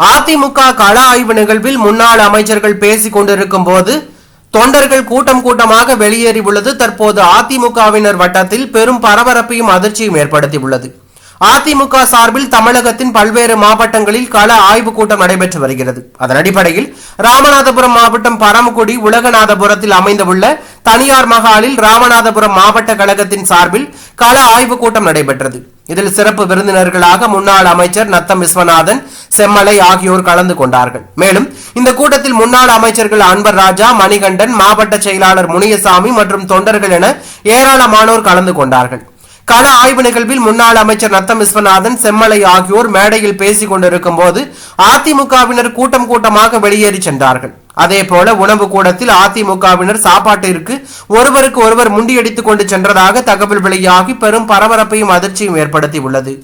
அதிமுக கள ஆய்வு நிகழ்வில் முன்னாள் அமைச்சர்கள் பேசிக் கொண்டிருக்கும் போது தொண்டர்கள் கூட்டம் கூட்டமாக வெளியேறியுள்ளது. தற்போது அதிமுகவினர் வட்டத்தில் பெரும் பரபரப்பையும் அதிர்ச்சியும் ஏற்படுத்தியுள்ளது. அதிமுக சார்பில் தமிழகத்தின் பல்வேறு மாவட்டங்களில் கள ஆய்வுக் கூட்டம் நடைபெற்று வருகிறது. அதன் அடிப்படையில் ராமநாதபுரம் மாவட்டம் பரமக்குடி உலகநாதபுரத்தில் அமைந்துள்ள தனியார் மகாலில் ராமநாதபுரம் மாவட்ட கழகத்தின் சார்பில் கள ஆய்வுக் கூட்டம் நடைபெற்றது. இதில் சிறப்பு விருந்தினர்களாக முன்னாள் அமைச்சர் நத்தம் விஸ்வநாதன் செம்மலை ஆகியோர் கலந்து கொண்டார்கள். மேலும் இந்த கூட்டத்தில் முன்னாள் அமைச்சர்கள் அன்பர் ராஜா மணிகண்டன் மாவட்ட செயலாளர் முனியசாமி மற்றும் தொண்டர்கள் என ஏராளமானோர் கலந்து கொண்டார்கள். கள ஆய்வு நிகழ்வில் முன்னாள் அமைச்சர் நத்தம் விஸ்வநாதன் செம்மலை ஆகியோர் மேடையில் பேசிக் கொண்டிருக்கும் போது அதிமுகவினர் கூட்டம் கூட்டமாக வெளியேறி சென்றார்கள். அதே போல உணவு கூடத்தில் அதிமுகவினர் சாப்பாட்டிற்கு ஒருவருக்கு ஒருவர் முண்டியடித்துக் கொண்டு சென்றதாக தகவல் வெளியாகி பெரும் பரபரப்பையும் அதிர்ச்சியும் ஏற்படுத்தி உள்ளது